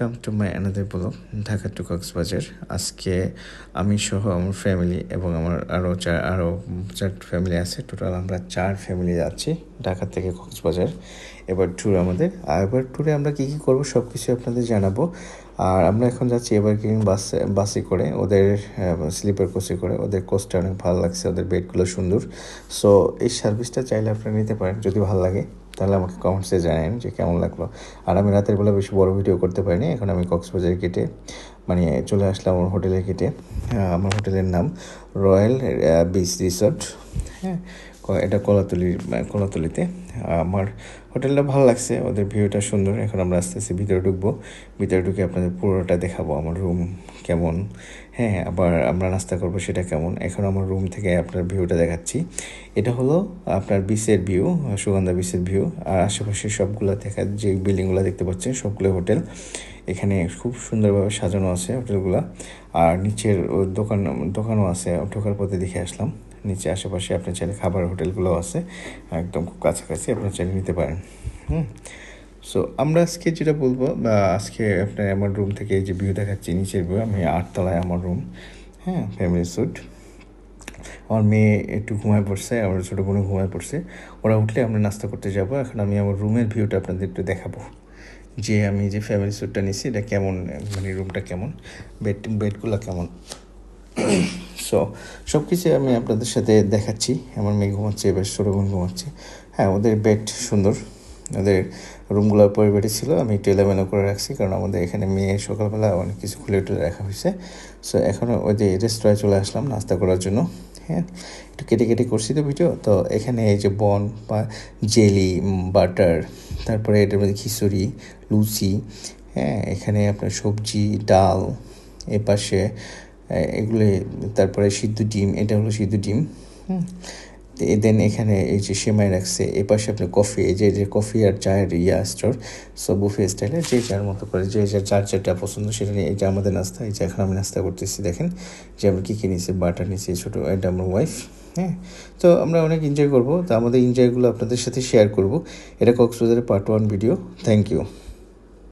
Welcome to my another Dhaka to Cox's Bazar আজকে আমি সহ আমার ফ্যামিলি এবং আমার আরও চার আরও চার ফ্যামিলি আছে। টোটাল আমরা চার ফ্যামিলি যাচ্ছি ঢাকা থেকে কক্সবাজার এবার ট্যুর আমাদের। আর এবার ট্যুরে আমরা কী কী করব সব কিছু আপনাদের জানাব। আর আমরা এখন যাচ্ছি এবার গ্রিন বাসে বাসে করে। ওদের স্লিপার কোচে করে। ওদের কোচটা অনেক ভালো লাগছে। ওদের বেডগুলো সুন্দর। সো এই সার্ভিসটা চাইলে আপনারা নিতে পারেন, যদি ভালো লাগে। তাহলে আমাকে কমেন্টসে জানেন যে কেমন লাগল। আর আমি রাতের বেলা বেশি বড় ভিডিও করতে পারিনি, এখন আমি কক্সবাজার গেটে মানে চলে আসলাম আমার হোটেলে গেটে আমার হোটেলের নাম রয়্যাল বিচ রিসর্ট হ্যাঁ এটা কলাতলি কলাতলিতে। আমার হোটেলটা ভালো লাগছে, ওদের ভিউটা সুন্দর। এখন আমরা আস্তে আস্তে ভিতরে ঢুকবো। ভিতরে ঢুকে আপনাদের পুরোটা দেখাবো, আমার রুম কেমন। হ্যাঁ আবার আমরা নাস্তা করব, সেটা কেমন। এখন আমার রুম থেকে আপনার ভিউটা দেখাচ্ছি। এটা হলো আপনার বিচের ভিউ, সুগন্ধা বিচের ভিউ। আর আশেপাশে সবগুলো দেখা, যে বিল্ডিংগুলো দেখতে পাচ্ছেন সবগুলো হোটেল। এখানে খুব সুন্দরভাবে সাজানো আছে হোটেলগুলো। আর নিচের দোকান, দোকানও আছে ঢোকার পথে দেখে আসলাম। নিচে আশেপাশে আপনার চাইলে খাবার হোটেলগুলো আছে, একদম খুব কাছাকাছি আপনার চাইলে নিতে পারেন। হুম। সো আমরা আজকে যেটা বলব, বা আজকে আপনার আমার রুম থেকে যে ভিউ দেখাচ্ছি, নিচের ভিউ আমি আটতলায় আমার রুম হ্যাঁ ফ্যামিলি স্যুট আমার মেয়ে একটু ঘুমায় পড়ছে, আমার ছোটো বোনও ঘুমায় পড়ছে। ওরা উঠলে আমরা নাস্তা করতে যাব, এখন আমি আমার রুমের ভিউটা আপনাদের একটু দেখাবো। যে আমি যে ফ্যামিলি স্যুটটা নিছি, এটা কেমন মানে রুমটা কেমন বেড বেডগুলো কেমন? সো সব কিছু আমি আপনাদের সাথে দেখাচ্ছি। আমার মেয়ে ঘুমাচ্ছে, এবার ছোটো বোন ঘুমাচ্ছে। হ্যাঁ ওদের বেড সুন্দর। ওদের রুমগুলোর পরিবেটি ছিল, আমি একটু এলোমেলো করে রাখছি, কারণ আমাদের এখানে মেয়ে সকালবেলা অনেক কিছু খুলে টুলে রাখা হয়েছে। সো এখন ওই যে রেস্তোরাঁয় চলে আসলাম, নাস্তা করার জন্য। হ্যাঁ একটু কেটে কেটে করছি তো ভিডিও। তো এখানে এই যে বন বা জেলি বাটার, তারপরে এটার মধ্যে খিচুড়ি, লুচি হ্যাঁ এখানে আপনার সবজি, ডাল এপাশে পাশে এগুলো, তারপরে সিদ্ধ ডিম, এটা হলো সিদ্ধ ডিম, হুম। দেন এখানে এই যে সেমাই রাখছে, এ পাশে আপনার কফি, এই যে যে কফি আর চায়ের ইয়া স্টোর সো বুফে স্টাইলে যে যার মতো করে, যে যার যার যেটা পছন্দ সেটা নিয়ে যে আমাদের নাস্তা, এই যে এখন আমি নাস্তা করতেছি, দেখেন, যে আমরা কী কী নিয়েছি, বাটার নিয়েছি ছোটো এটা আমার ওয়াইফ হ্যাঁ? তো আমরা অনেক এনজয় করব, তো আমাদের এনজয়গুলো আপনাদের সাথে শেয়ার করব। এটা কক্সবাজারের part one video thank you